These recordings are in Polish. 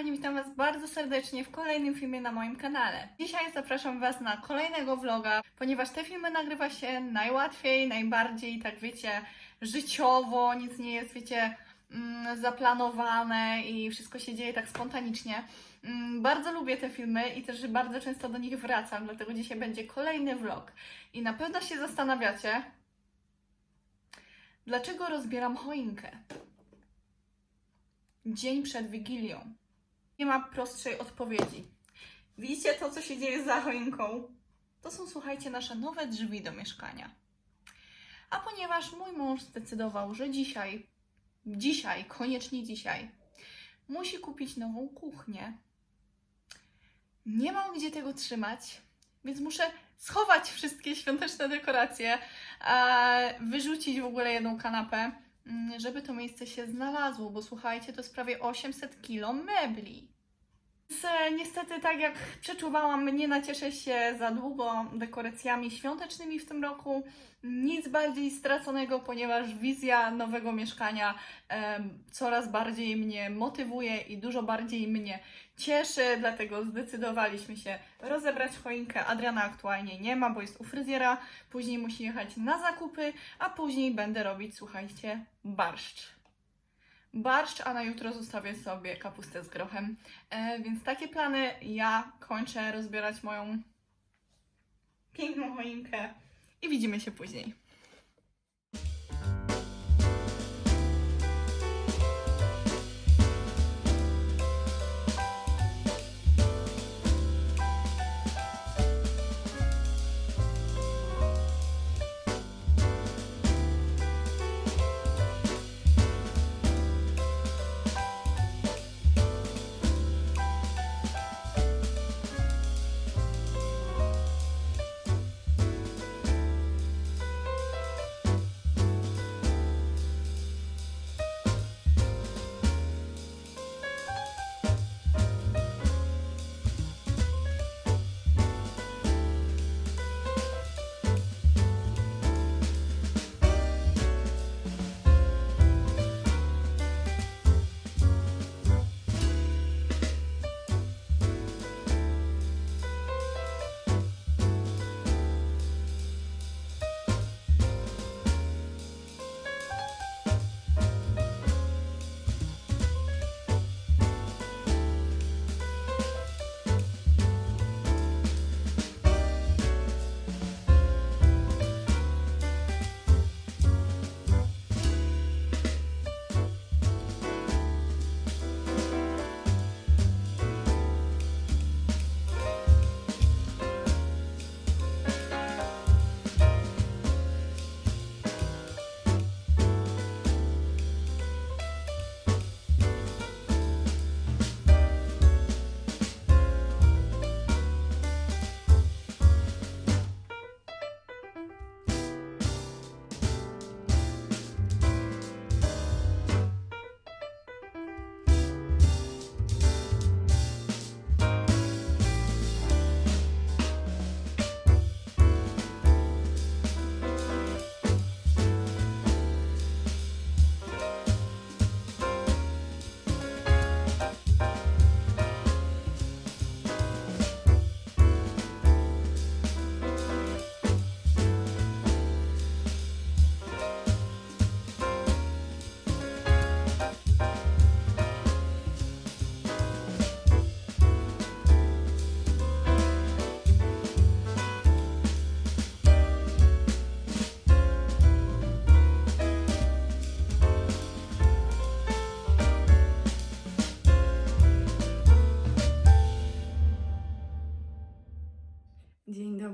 kochani, witam Was bardzo serdecznie w kolejnym filmie na moim kanale. Dzisiaj zapraszam Was na kolejnego vloga, ponieważ te filmy nagrywa się najłatwiej, najbardziej, tak wiecie, życiowo, nic nie jest, wiecie, mm, zaplanowane i wszystko się dzieje tak spontanicznie. Mm, Bardzo lubię te filmy i też bardzo często do nich wracam, dlatego dzisiaj będzie kolejny vlog. I na pewno się zastanawiacie, dlaczego rozbieram choinkę? dzień przed Wigilią. Nie ma prostszej odpowiedzi. Widzicie to, co się dzieje za choinką? To są, słuchajcie, nasze nowe drzwi do mieszkania. A ponieważ mój mąż zdecydował, że dzisiaj, dzisiaj, koniecznie dzisiaj, musi kupić nową kuchnię, nie mam gdzie tego trzymać, więc muszę schować wszystkie świąteczne dekoracje, wyrzucić w ogóle jedną kanapę, żeby to miejsce się znalazło, bo słuchajcie, to jest prawie 800 kilo mebli. E, niestety, tak jak przeczuwałam, nie nacieszę się za długo dekoracjami świątecznymi w tym roku. Nic bardziej straconego, ponieważ wizja nowego mieszkania em, coraz bardziej mnie motywuje i dużo bardziej mnie cieszy, dlatego zdecydowaliśmy się rozebrać choinkę. Adriana aktualnie nie ma, bo jest u fryzjera, później musi jechać na zakupy, a później będę robić, słuchajcie, barszcz. Barszcz, a na jutro zostawię sobie kapustę z grochem. E, więc takie plany. Ja kończę rozbierać moją piękną choinkę i widzimy się później.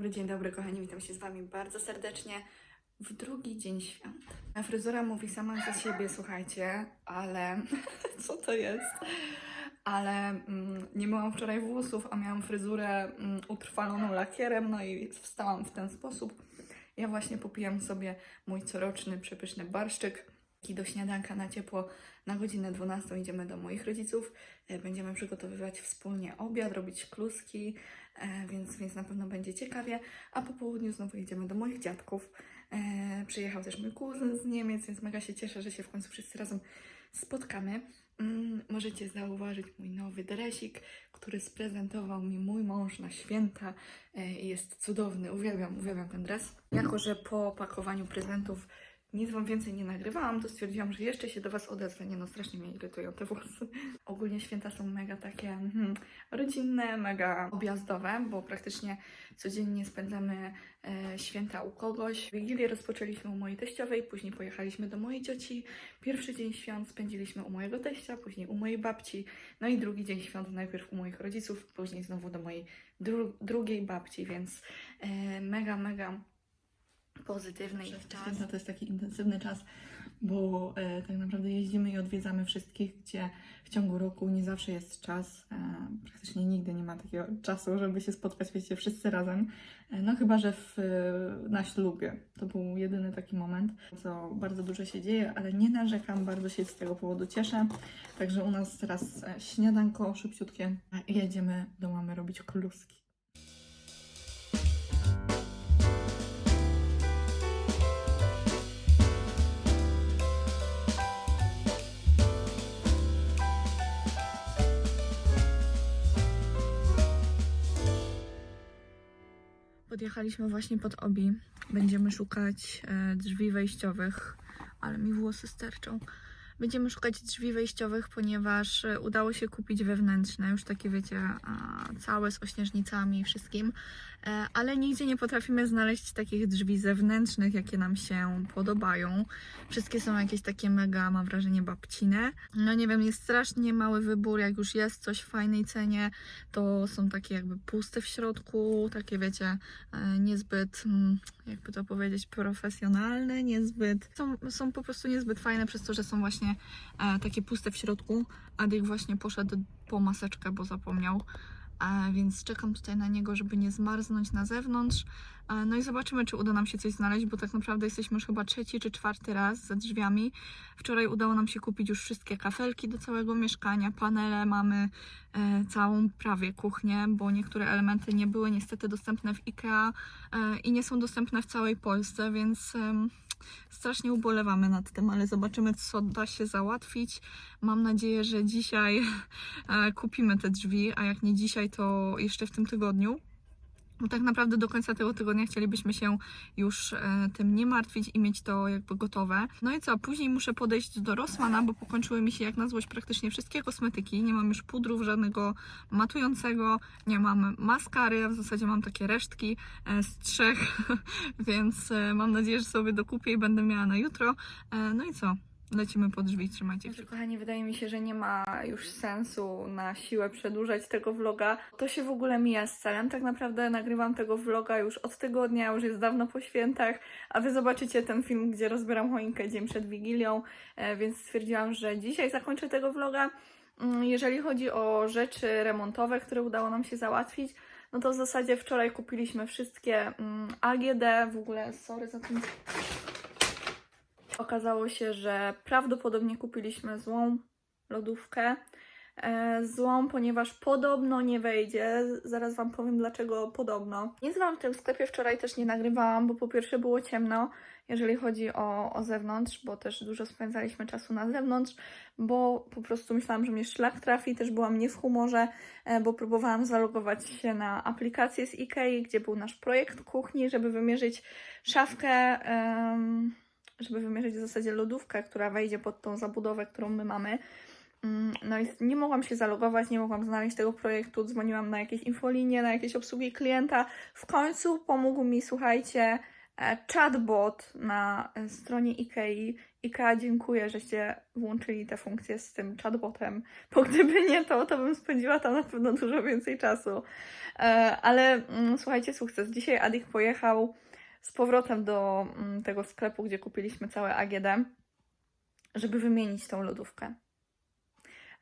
Dobry, dzień dobry, kochani. Witam się z Wami bardzo serdecznie w drugi dzień świąt. A fryzura mówi sama za siebie, słuchajcie, ale co to jest? Ale mm, nie miałam wczoraj włosów, a miałam fryzurę mm, utrwaloną lakierem, no i wstałam w ten sposób. Ja właśnie popijam sobie mój coroczny, przepyszny barszczyk. I do śniadanka na ciepło na godzinę 12 idziemy do moich rodziców. E, Będziemy przygotowywać wspólnie obiad, robić kluski, więc, więc na pewno będzie ciekawie. A po południu znowu jedziemy do moich dziadków. E, przyjechał też mój kuzyn z Niemiec, więc mega się cieszę, że się w końcu wszyscy razem spotkamy. Mm, możecie zauważyć mój nowy dresik, który sprezentował mi mój mąż na święta. E, Jest cudowny, uwielbiam, uwielbiam ten dres. Jako, że po pakowaniu prezentów nic Wam więcej nie nagrywałam, to stwierdziłam, że jeszcze się do Was odezwę. Nie no, strasznie mnie irytują te włosy. Ogólnie święta są mega takie mhm, rodzinne, mega objazdowe, bo praktycznie codziennie spędzamy e, święta u kogoś. Wigilię rozpoczęliśmy u mojej teściowej, później pojechaliśmy do mojej cioci. Pierwszy dzień świąt spędziliśmy u mojego teścia, później u mojej babci. No i drugi dzień świąt najpierw u moich rodziców, później znowu do mojej dru- drugiej babci, więc e, mega, mega pozytywny ich czas. Święta to jest taki intensywny czas, bo e, tak naprawdę jeździmy i odwiedzamy wszystkich, gdzie w ciągu roku nie zawsze jest czas. E, praktycznie nigdy nie ma takiego czasu, żeby się spotkać, wiecie, wszyscy razem. E, no chyba, że w, e, na ślubie. To był jedyny taki moment, co bardzo dużo się dzieje, ale nie narzekam, bardzo się z tego powodu cieszę. Także u nas teraz e, śniadanko szybciutkie i jedziemy do mamy robić kluski. Podjechaliśmy właśnie pod Obi. Będziemy szukać e, drzwi wejściowych, ale mi włosy sterczą. Będziemy szukać drzwi wejściowych, ponieważ e, udało się kupić wewnętrzne, już takie wiecie, całe z ośnieżnicami i wszystkim, ale nigdzie nie potrafimy znaleźć takich drzwi zewnętrznych, jakie nam się podobają. Wszystkie są jakieś takie mega, mam wrażenie, babcine. No nie wiem, jest strasznie mały wybór, jak już jest coś w fajnej cenie, to są takie jakby puste w środku, takie wiecie, e, niezbyt, mm, jakby to powiedzieć, profesjonalne, niezbyt, są, są po prostu niezbyt fajne przez to, że są właśnie e, takie puste w środku. Adik właśnie poszedł po maseczkę, bo zapomniał, e, więc czekam tutaj na niego, żeby nie zmarznąć na zewnątrz. E, no i zobaczymy, czy uda nam się coś znaleźć, bo tak naprawdę jesteśmy już chyba trzeci czy czwarty raz za drzwiami. Wczoraj udało nam się kupić już wszystkie kafelki do całego mieszkania, panele mamy, e, całą prawie kuchnię, bo niektóre elementy nie były niestety dostępne w IKEA e, i nie są dostępne w całej Polsce, więc strasznie ubolewamy nad tym, ale zobaczymy, co da się załatwić. Mam nadzieję, że dzisiaj e, kupimy te drzwi, a jak nie dzisiaj, to jeszcze w tym tygodniu. Bo tak naprawdę do końca tego tygodnia chcielibyśmy się już e, tym nie martwić i mieć to jakby gotowe. No i co, później muszę podejść do Rossmana, bo pokończyły mi się jak na złość praktycznie wszystkie kosmetyki. Nie mam już pudrów żadnego matującego, nie mam maskary, a w zasadzie mam takie resztki e, z trzech, więc e, mam nadzieję, że sobie dokupię i będę miała na jutro. No i co? Lecimy po drzwi, trzymajcie kciuki. Kochani, wydaje mi się, że nie ma już sensu na siłę przedłużać tego vloga. To się w ogóle mija z celem. Tak naprawdę nagrywam tego vloga już od tygodnia, już jest dawno po świętach, a wy zobaczycie ten film, gdzie rozbieram choinkę dzień przed Wigilią, e, więc stwierdziłam, że dzisiaj zakończę tego vloga. Mm, Jeżeli chodzi o rzeczy remontowe, które udało nam się załatwić, no to w zasadzie wczoraj kupiliśmy wszystkie mm, AGD, w ogóle sorry za ten Okazało się, że prawdopodobnie kupiliśmy złą lodówkę. E, złą, ponieważ podobno nie wejdzie. Zaraz Wam powiem dlaczego podobno. Nic Wam w tym sklepie wczoraj też nie nagrywałam, bo po pierwsze było ciemno, jeżeli chodzi o, o zewnątrz, bo też dużo spędzaliśmy czasu na zewnątrz, bo po prostu myślałam, że mnie szlak trafi, też byłam nie w humorze, e, bo próbowałam zalogować się na aplikację z IKEA, gdzie był nasz projekt kuchni, żeby wymierzyć szafkę. Żeby wymierzyć w zasadzie lodówkę, która wejdzie pod tą zabudowę, którą my mamy. Mm, No i nie mogłam się zalogować, nie mogłam znaleźć tego projektu, dzwoniłam na jakieś infolinie, na jakieś obsługi klienta. W końcu pomógł mi, słuchajcie, e, chatbot na e, stronie IKEA. IKEA, dziękuję, żeście włączyli tę funkcję z tym chatbotem, bo gdyby nie to, to bym spędziła tam na pewno dużo więcej czasu. E, Ale mm, słuchajcie, sukces. Dzisiaj Adik pojechał z powrotem do mm, tego sklepu, gdzie kupiliśmy całe AGD, żeby wymienić tą lodówkę.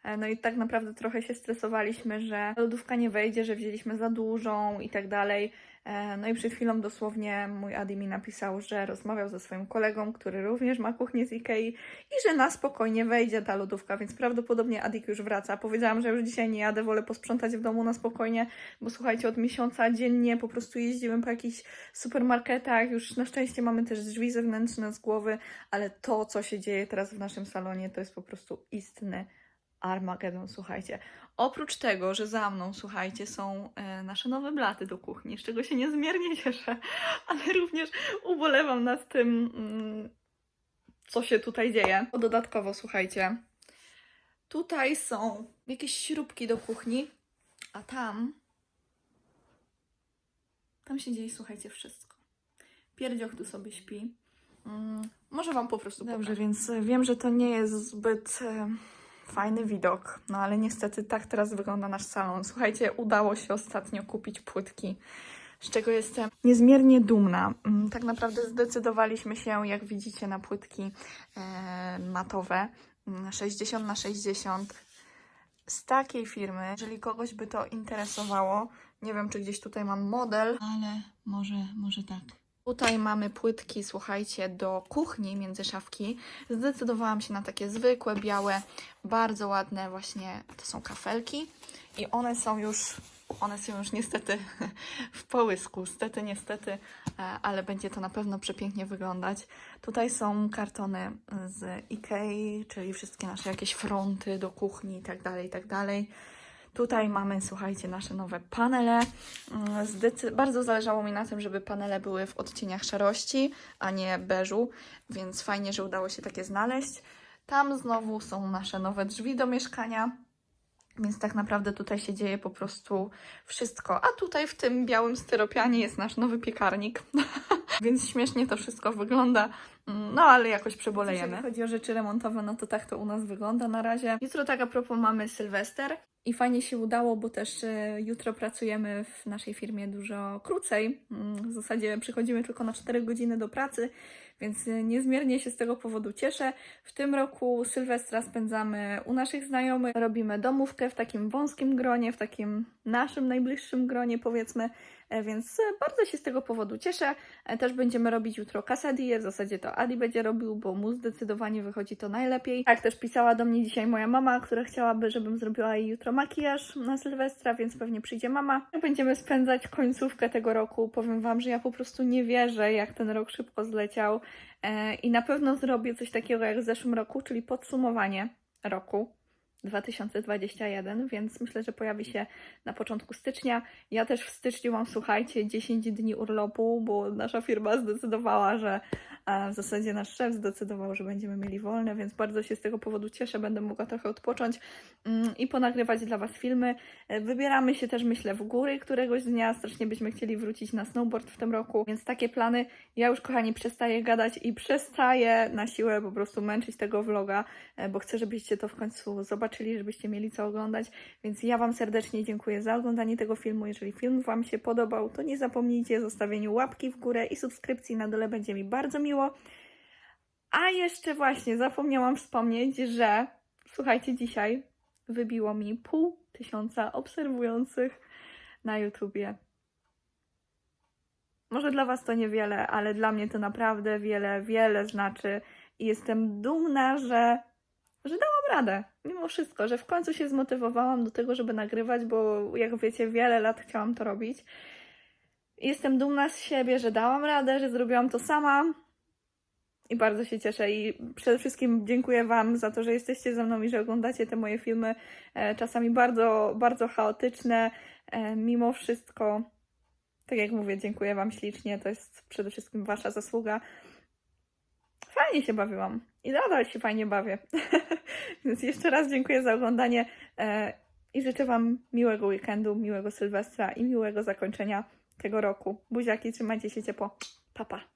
E, No i tak naprawdę trochę się stresowaliśmy, że lodówka nie wejdzie, że wzięliśmy za dużą i tak dalej. E, No i przed chwilą dosłownie mój Adi mi napisał, że rozmawiał ze swoim kolegą, który również ma kuchnię z Ikei i że na spokojnie wejdzie ta lodówka, więc prawdopodobnie Adik już wraca. Powiedziałam, że już dzisiaj nie jadę, wolę posprzątać w domu na spokojnie, bo słuchajcie, od miesiąca dziennie po prostu jeździmy po jakichś supermarketach, już na szczęście mamy też drzwi zewnętrzne z głowy, ale to, co się dzieje teraz w naszym salonie, to jest po prostu istny Armagedon, słuchajcie. Oprócz tego, że za mną, słuchajcie, są e, nasze nowe blaty do kuchni, z czego się niezmiernie cieszę, ale również ubolewam nad tym, mm, co się tutaj dzieje. Dodatkowo, słuchajcie, tutaj są jakieś śrubki do kuchni, a tam, tam się dzieje, słuchajcie, wszystko. Pierdzioch tu sobie śpi. Mm, może Wam po prostu Dobrze, pokażę. więc e, wiem, że to nie jest zbyt e, fajny widok, no ale niestety tak teraz wygląda nasz salon. Słuchajcie, udało się ostatnio kupić płytki, z czego jestem niezmiernie dumna. Mm, Tak naprawdę zdecydowaliśmy się, jak widzicie, na płytki e, matowe mm, 60 na 60 z takiej firmy. Jeżeli kogoś by to interesowało, nie wiem, czy gdzieś tutaj mam model, Ale może, może tak. Tutaj mamy płytki, słuchajcie, do kuchni między szafki. Zdecydowałam się na takie zwykłe, białe, bardzo ładne właśnie, to są kafelki i one są już, one są już niestety w połysku, stety, niestety, e, ale będzie to na pewno przepięknie wyglądać. Tutaj są kartony z Ikei, czyli wszystkie nasze jakieś fronty do kuchni i tak dalej, i tak dalej. Tutaj mamy, słuchajcie, nasze nowe panele. Mm, Zdecy- bardzo zależało mi na tym, żeby panele były w odcieniach szarości, a nie beżu, więc fajnie, że udało się takie znaleźć. Tam znowu są nasze nowe drzwi do mieszkania, więc tak naprawdę tutaj się dzieje po prostu wszystko. A tutaj w tym białym styropianie jest nasz nowy piekarnik, więc śmiesznie to wszystko wygląda. Mm, No, ale jakoś przebolejemy. Jeżeli chodzi o rzeczy remontowe, no to tak to u nas wygląda na razie. Jutro tak a propos mamy Sylwester i fajnie się udało, bo też e, jutro pracujemy w naszej firmie dużo krócej. Mm, W zasadzie przychodzimy tylko na 4 godziny do pracy, więc e, niezmiernie się z tego powodu cieszę. W tym roku Sylwestra spędzamy u naszych znajomych. Robimy domówkę w takim wąskim gronie, w takim naszym najbliższym gronie, powiedzmy. E, Więc e, bardzo się z tego powodu cieszę. E, Też będziemy robić jutro kasadię. W zasadzie to Adi będzie robił, bo mu zdecydowanie wychodzi to najlepiej. Tak też pisała do mnie dzisiaj moja mama, która chciałaby, żebym zrobiła jej jutro makijaż na Sylwestra, więc pewnie przyjdzie mama. Będziemy spędzać końcówkę tego roku. Powiem Wam, że ja po prostu nie wierzę, jak ten rok szybko zleciał. I na pewno zrobię coś takiego jak w zeszłym roku, czyli podsumowanie roku. 2021, więc myślę, że pojawi się na początku stycznia. Ja też w styczniu mam, słuchajcie, 10 dni urlopu, bo nasza firma zdecydowała, że a w zasadzie nasz szef zdecydował, że będziemy mieli wolne, więc bardzo się z tego powodu cieszę. Będę mogła trochę odpocząć mm, i ponagrywać dla Was filmy. E, Wybieramy się też, myślę, w góry któregoś dnia. Strasznie byśmy chcieli wrócić na snowboard w tym roku, więc takie plany. Ja już, kochani, przestaję gadać i przestaję na siłę po prostu męczyć tego vloga, e, bo chcę, żebyście to w końcu zobaczyli, żebyście mieli co oglądać. Więc ja Wam serdecznie dziękuję za oglądanie tego filmu. Jeżeli film Wam się podobał, to nie zapomnijcie o zostawieniu łapki w górę i subskrypcji na dole. Będzie mi bardzo miło. A jeszcze właśnie zapomniałam wspomnieć, że słuchajcie, dzisiaj wybiło mi pół tysiąca obserwujących na YouTubie. Może dla Was to niewiele, ale dla mnie to naprawdę wiele, wiele znaczy i jestem dumna, że, że dałam radę. Mimo wszystko, że w końcu się zmotywowałam do tego, żeby nagrywać, bo jak wiecie, wiele lat chciałam to robić. Jestem dumna z siebie, że dałam radę, że zrobiłam to sama. I bardzo się cieszę i przede wszystkim dziękuję Wam za to, że jesteście ze mną i że oglądacie te moje filmy, e, czasami bardzo, bardzo chaotyczne. E, mimo wszystko, tak jak mówię, dziękuję Wam ślicznie, to jest przede wszystkim Wasza zasługa. Fajnie się bawiłam i nadal się fajnie bawię. Więc jeszcze raz dziękuję za oglądanie e, i życzę Wam miłego weekendu, miłego Sylwestra i miłego zakończenia tego roku. Buziaki, trzymajcie się ciepło. Pa, pa.